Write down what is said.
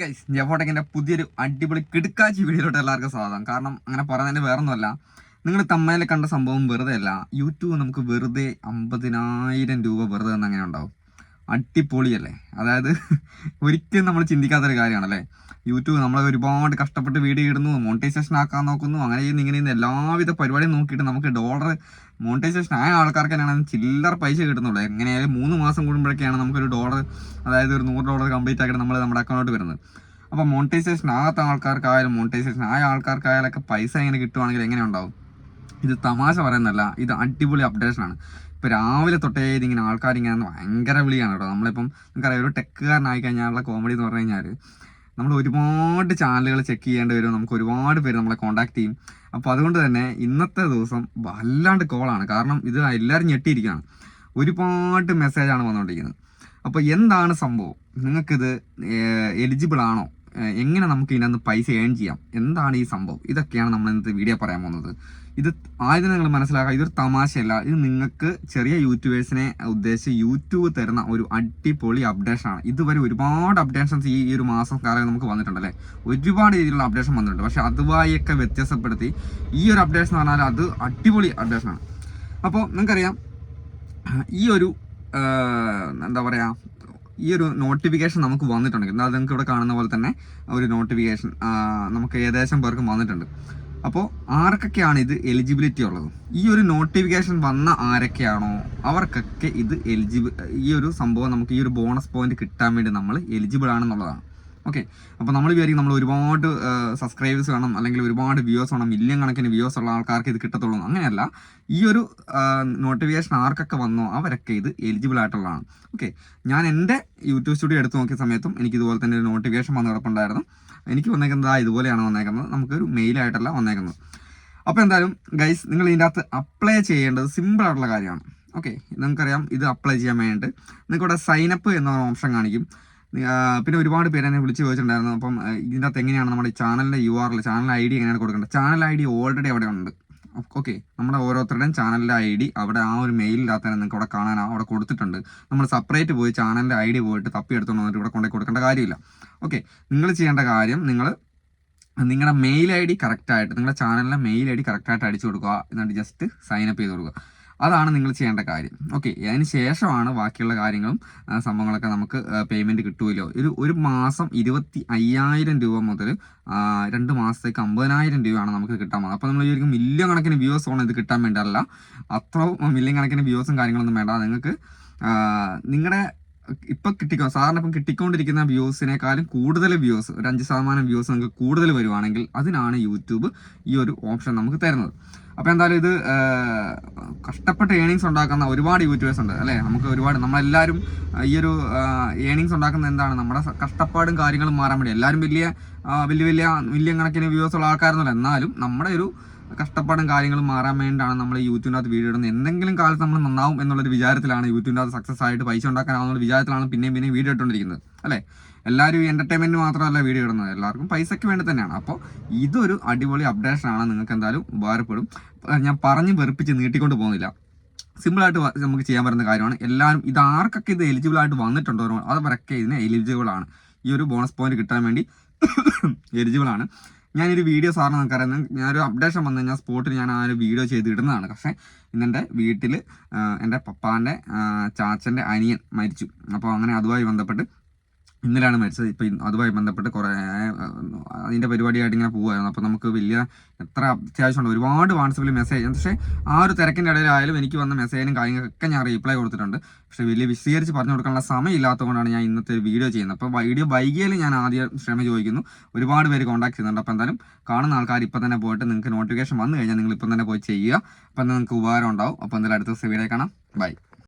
Guys ജഫോടെക്കിന്റെ പുതിയൊരു അടിപൊളി കിടുക്കാച്ചി വീഡിയോയിലോട്ട് എല്ലാവർക്കും സ്വാഗതം. കാരണം അങ്ങനെ പറയുന്നതിന് വേറൊന്നുമല്ല. നിങ്ങൾ തമ്മയിൽ കണ്ട സംഭവം വെറുതെ അല്ല. യൂട്യൂബ് നമുക്ക് വെറുതെ അമ്പതിനായിരം രൂപ വെറുതെ തന്നെ അങ്ങനെ ഉണ്ടാവും? അടിപൊളിയല്ലേ? അതായത് ഒരിക്കലും നമ്മൾ ചിന്തിക്കാത്തൊരു കാര്യമാണല്ലേ? യൂട്യൂബ് നമ്മളെ ഒരുപാട് കഷ്ടപ്പെട്ട് വീഡിയോ ഇടുന്നു മോണിറ്റൈസേഷൻ ആക്കാൻ നോക്കുന്നു അങ്ങനെ ചെയ്യുന്ന ഇങ്ങനെ ചെയ്യുന്ന. എല്ലാവിധ പരിപാടിയും നോക്കിയിട്ട് നമുക്ക് ഡോളർ മോണിറ്റൈസേഷൻ ആയ ആൾക്കാർക്ക് തന്നെയാണ് ചില്ലറ പൈസ കിട്ടുന്നുള്ളൂ. എങ്ങനെയായാലും മൂന്ന് മാസം കൂടുമ്പോഴൊക്കെയാണ് നമുക്കൊരു ഡോളർ അതായത് ഒരു നൂറ് ഡോളർ കംപ്ലീറ്റ് ആക്കിയിട്ട് നമ്മൾ നമ്മുടെ അക്കൗണ്ടിലോട്ട് വരുന്നത്. അപ്പോൾ മോണിറ്റൈസേഷൻ ആകാത്ത ആൾക്കാർക്കായാലും മോണിറ്റൈസേഷൻ ആയ ആൾക്കാർക്കായാലൊക്കെ പൈസ എങ്ങനെ കിട്ടുവാണെങ്കിൽ എങ്ങനെ ഉണ്ടാവും? ഇത് തമാശ പറയുന്നതല്ല ഇത് അടിപൊളി അപ്ഡേഷൻ ആണ്. ഇപ്പൊ രാവിലെ തൊട്ടേ ഇതിങ്ങനെ ആൾക്കാർ ഇങ്ങനെ ഭയങ്കര വിളിയാണ് കേട്ടോ. നമ്മളിപ്പം നമുക്കറിയാം ഒരു ടെക്കുകാരനായി കഴിഞ്ഞാലുള്ള കോമഡി എന്ന് പറഞ്ഞു കഴിഞ്ഞാൽ നമ്മൾ ഒരുപാട് ചാനലുകൾ ചെക്ക് ചെയ്യേണ്ടി വരും. നമുക്ക് ഒരുപാട് പേര് നമ്മളെ കോൺടാക്ട് ചെയ്യും. അപ്പോൾ അതുകൊണ്ട് തന്നെ ഇന്നത്തെ ദിവസം വല്ലാണ്ട് കോളാണ്. കാരണം ഇത് എല്ലാവരും ഞെട്ടിയിരിക്കുകയാണ്. ഒരുപാട് മെസ്സേജാണ് വന്നുകൊണ്ടിരിക്കുന്നത്. അപ്പോൾ എന്താണ് സംഭവം? നിങ്ങൾക്കിത് എലിജിബിൾ ആണോ? എങ്ങനെ നമുക്ക് ഇതിനകത്ത് പൈസ ഏൺ ചെയ്യാം? എന്താണ് ഈ സംഭവം? ഇതൊക്കെയാണ് നമ്മൾ ഇന്നത്തെ വീഡിയോ പറയാൻ പോകുന്നത്. ഇത് ആദ്യം നിങ്ങൾ മനസ്സിലാക്കുക ഇതൊരു തമാശയല്ല. ഇത് നിങ്ങൾക്ക് ചെറിയ യൂട്യൂബേഴ്സിനെ ഉദ്ദേശിച്ച് യൂട്യൂബ് തരുന്ന ഒരു അടിപൊളി അപ്ഡേഷൻ ആണ്. ഇതുവരെ ഒരുപാട് അപ്ഡേഷൻസ് ഈ ഒരു മാസം കാലം നമുക്ക് വന്നിട്ടുണ്ട് അല്ലേ? ഒരുപാട് രീതിയിലുള്ള അപ്ഡേഷൻ വന്നിട്ടുണ്ട്. പക്ഷെ അതുമായൊക്കെ വ്യത്യാസപ്പെടുത്തി ഈ ഒരു അപ്ഡേഷൻ എന്ന് പറഞ്ഞാൽ അത് അടിപൊളി അപ്ഡേഷൻ ആണ്. അപ്പോൾ നിങ്ങൾക്കറിയാം ഈ ഒരു എന്താ പറയുക ഈ ഒരു നോട്ടിഫിക്കേഷൻ നമുക്ക് വന്നിട്ടുണ്ട്. അത് നിങ്ങൾക്ക് ഇവിടെ കാണുന്ന പോലെ തന്നെ ഒരു നോട്ടിഫിക്കേഷൻ നമുക്ക് ഏകദേശം പേർക്കും വന്നിട്ടുണ്ട്. അപ്പോൾ ആർക്കൊക്കെയാണ് ഇത് എലിജിബിലിറ്റി ഉള്ളത്? ഈ ഒരു നോട്ടിഫിക്കേഷൻ വന്ന ആരൊക്കെയാണോ അവർക്കൊക്കെ ഇത് എലിജിബിൾ ഈ ഒരു സംഭവം നമുക്ക് ഈ ഒരു ബോണസ് പോയിന്റ് കിട്ടാൻ വേണ്ടി നമ്മൾ എലിജിബിൾ ആണെന്നുള്ളതാണ്. ഓക്കെ അപ്പോൾ നമ്മൾ വിചാരിക്കും നമ്മൾ ഒരുപാട് സബ്സ്ക്രൈബേഴ്സ് വേണം അല്ലെങ്കിൽ ഒരുപാട് വ്യൂസ് വേണം മില്യൺ കണക്കിന് വ്യൂസ് ഉള്ള ആൾക്കാർക്ക് ഇത് കിട്ടത്തുള്ളൂ അങ്ങനെയല്ല ഈ ഒരു നോട്ടിഫിക്കേഷൻ ആർക്കൊക്കെ വന്നോ അവരൊക്കെ ഇത് എലിജിബിൾ ആയിട്ടുള്ളതാണ്. ഓക്കെ ഞാൻ എന്റെ യൂട്യൂബ് സ്റ്റുഡിയോ എടുത്തു നോക്കിയ സമയത്തും എനിക്ക് ഇതുപോലെ തന്നെ ഒരു നോട്ടിഫിക്കേഷൻ വന്ന് കിടപ്പുണ്ടായിരുന്നു. എനിക്ക് വന്നേക്കുന്നത് ഇതുപോലെയാണ് വന്നേക്കുന്നത്. നമുക്കൊരു മെയിലായിട്ടല്ല വന്നേക്കുന്നത്. അപ്പോൾ എന്തായാലും ഗൈസ് നിങ്ങൾ ഇതിന്റെ അകത്ത് അപ്ലൈ ചെയ്യേണ്ടത് സിമ്പിൾ ആയിട്ടുള്ള കാര്യമാണ്. ഓക്കെ നിങ്ങൾക്കറിയാം ഇത് അപ്ലൈ ചെയ്യാൻ വേണ്ടിയിട്ട്. നിങ്ങൾക്കിവിടെ സൈനപ്പ് എന്ന ഓപ്ഷൻ കാണിക്കും. പിന്നെ ഒരുപാട് പേര് എന്നെ വിളിച്ച് ചോദിച്ചിട്ടുണ്ടായിരുന്നു. അപ്പം ഇതിന്റെ അകത്ത് എങ്ങനെയാണ് നമ്മുടെ ചാനലിന്റെ you are channel I D എങ്ങനെയാണ് കൊടുക്കേണ്ടത്? ചാനൽ ഐ ഡി ഓൾറെഡി അവിടെ ഉണ്ട്. ഓക്കെ. നമ്മുടെ ഓരോരുത്തരുടെയും ചാനലിന്റെ ഐ ഡി അവിടെ ആ ഒരു മെയിലിനകത്ത് തന്നെ നിങ്ങൾക്ക് അവിടെ കാണാൻ അവിടെ കൊടുത്തിട്ടുണ്ട്. നമ്മൾ സെപ്പറേറ്റ് പോയി ചാനലിന്റെ ഐ ഡി പോയിട്ട് തപ്പി എടുത്തുകൊണ്ട് വന്നിട്ട് ഇവിടെ കൊണ്ടുപോയി കൊടുക്കേണ്ട കാര്യമില്ല. ഓക്കെ. നിങ്ങൾ ചെയ്യേണ്ട കാര്യം നിങ്ങൾ നിങ്ങളുടെ മെയിൽ ഐ ഡി കറക്റ്റായിട്ട് നിങ്ങളുടെ ചാനലിലെ മെയിൽ ഐ ഡി കറക്റ്റായിട്ട് അടിച്ചു കൊടുക്കുക. എന്നിട്ട് ജസ്റ്റ് സൈൻ അപ്പ് ചെയ്ത് കൊടുക്കുക. അതാണ് നിങ്ങൾ ചെയ്യേണ്ട കാര്യം. ഓക്കെ അതിന് ശേഷമാണ് ബാക്കിയുള്ള കാര്യങ്ങളും സംഭവങ്ങളൊക്കെ നമുക്ക് പേയ്മെന്റ് കിട്ടുമല്ലോ ഇത് ഒരു മാസം ഇരുപത്തി അയ്യായിരം രൂപ മുതൽ രണ്ട് മാസത്തേക്ക് അമ്പതിനായിരം രൂപയാണ് നമുക്ക് കിട്ടാൻ പോകുന്നത്. അപ്പോൾ നമ്മൾ വിചാരിക്കും മില്യൺ കണക്കിന് വ്യൂസ് ആണ് ഇത് കിട്ടാൻ വേണ്ടിയല്ല അത്ര മില്യൺ കണക്കിന് വ്യൂസും കാര്യങ്ങളൊന്നും വേണ്ട. നിങ്ങൾക്ക് നിങ്ങളുടെ ഇപ്പൊ കിട്ടിക്കോ സാറിന് ഇപ്പം കിട്ടിക്കൊണ്ടിരിക്കുന്ന വ്യൂസിനേക്കാളും കൂടുതൽ വ്യൂസ് ഒരു അഞ്ച് ശതമാനം വ്യൂസ് നിങ്ങൾക്ക് കൂടുതൽ വരുവാണെങ്കിൽ അതിനാണ് യൂട്യൂബ് ഈ ഒരു ഓപ്ഷൻ നമുക്ക് തരുന്നത്. അപ്പോൾ എന്തായാലും ഇത് കഷ്ടപ്പെട്ട് ഏണിങ്സ് ഉണ്ടാക്കുന്ന ഒരുപാട് യൂട്യൂബേഴ്സ് ഉണ്ട് അല്ലേ? നമുക്ക് ഒരുപാട് നമ്മളെല്ലാവരും ഈ ഒരു ഏണിങ്സ് ഉണ്ടാക്കുന്ന എന്താണ്? നമ്മുടെ കഷ്ടപ്പാടും കാര്യങ്ങളും മാറാൻ വേണ്ടി. എല്ലാവരും വലിയ വലിയ വലിയ കണക്കിന് വ്യൂസ് ഉള്ള ആൾക്കാരൊന്നുമല്ല. എന്നാലും നമ്മുടെ ഒരു കഷ്ടപ്പാടും കാര്യങ്ങളും മാറാൻ വേണ്ടിയിട്ടാണ് നമ്മൾ യൂട്യൂബിനകത്ത് വീഡിയോ ഇടുന്നത്. എന്തെങ്കിലും കാലത്ത് നമ്മൾ നന്നാവും എന്നുള്ളൊരു വിചാരത്തിലാണ് യൂട്യൂബിനകത്ത് സക്സസ് ആയിട്ട് പൈസ ഉണ്ടാക്കാനാവുന്ന വിചാരത്തിലാണ് പിന്നെയും പിന്നെയും വീഡിയോ ഇട്ടുകൊണ്ടിരിക്കുന്നത്. അല്ലേ? എല്ലാവരും ഈ എന്റർടൈൻമെന്റ് മാത്രമല്ല വീഡിയോ ഇടുന്നത്. എല്ലാവർക്കും പൈസയ്ക്ക് വേണ്ടി തന്നെയാണ്. അപ്പോൾ ഇതൊരു അടിപൊളി അപ്ഡേഷൻ ആണ്. നിങ്ങൾക്ക് എന്തായാലും ഉപകാരപ്പെടും. ഞാൻ പറഞ്ഞ് വെറുപ്പിച്ച് നീട്ടിക്കൊണ്ട് പോകുന്നില്ല. സിമ്പിളായിട്ട് നമുക്ക് ചെയ്യാൻ പറ്റുന്ന കാര്യമാണ്. എല്ലാവരും ഇത് ആർക്കൊക്കെ ഇത് എലിജിബിൾ ആയിട്ട് വന്നിട്ടുണ്ടോ അവരൊക്കെ ഇതിന് എലിജിബിൾ ആണ്. ഈ ഒരു ബോണസ് പോയിന്റ് കിട്ടാൻ വേണ്ടി എലിജിബിൾ ആണ്. ഞാനൊരു വീഡിയോ സാറിന് നമുക്കറിയാം. ഞാനൊരു അപ്ഡേഷൻ വന്നു കഴിഞ്ഞാൽ സ്പോട്ടിൽ ഞാൻ ആ ഒരു വീഡിയോ ചെയ്ത് ഇടുന്നതാണ് പക്ഷേ ഇന്നെന്റെ വീട്ടിൽ എന്റെ പപ്പാന്റെ ചാച്ചന്റെ അനിയൻ മരിച്ചു. അപ്പോൾ അങ്ങനെ അതുമായി ബന്ധപ്പെട്ട് ഇന്നലെയാണ് മരിച്ചത്. ഇപ്പം അതുമായി ബന്ധപ്പെട്ട് കുറേ അതിന്റെ പരിപാടിയായിട്ട് ഇങ്ങനെ പോകുമായിരുന്നു അപ്പോൾ നമുക്ക് വലിയ എത്ര അത്യാവശ്യമുണ്ട്. ഒരുപാട് വാട്സപ്പിൽ മെസ്സേജ് പക്ഷേ ആ ഒരു തിരക്കിന്റെ ഇടയിലായാലും എനിക്ക് വന്ന മെസ്സേജിനും കാര്യങ്ങളൊക്കെ ഞാൻ റീപ്ലൈ കൊടുത്തിട്ടുണ്ട്. പക്ഷേ വലിയ വിശദീകരിച്ച് പറഞ്ഞു കൊടുക്കാനുള്ള സമയം ഇല്ലാത്തതുകൊണ്ടാണ് ഞാൻ ഇന്നത്തെ വീഡിയോ ചെയ്യുന്നത്. അപ്പോൾ വീഡിയോ വൈകിയാലും ഞാൻ ആദ്യം ക്ഷമ ചോദിക്കുന്നു. ഒരുപാട് പേര് കോൺടാക്ട് ചെയ്യുന്നുണ്ട്. അപ്പോൾ എന്തായാലും കാണുന്ന ആൾക്കാർ ഇപ്പം തന്നെ പോയിട്ട് നിങ്ങൾക്ക് നോട്ടിഫിക്കേഷൻ വന്നു കഴിഞ്ഞാൽ നിങ്ങൾ ഇപ്പം തന്നെ പോയി ചെയ്യുക. അപ്പം നിങ്ങൾക്ക് ഉപകാരം ഉണ്ടാവും. അപ്പോൾ എന്തായാലും അടുത്ത ദിവസം വീഡിയോ കാണാം. ബൈ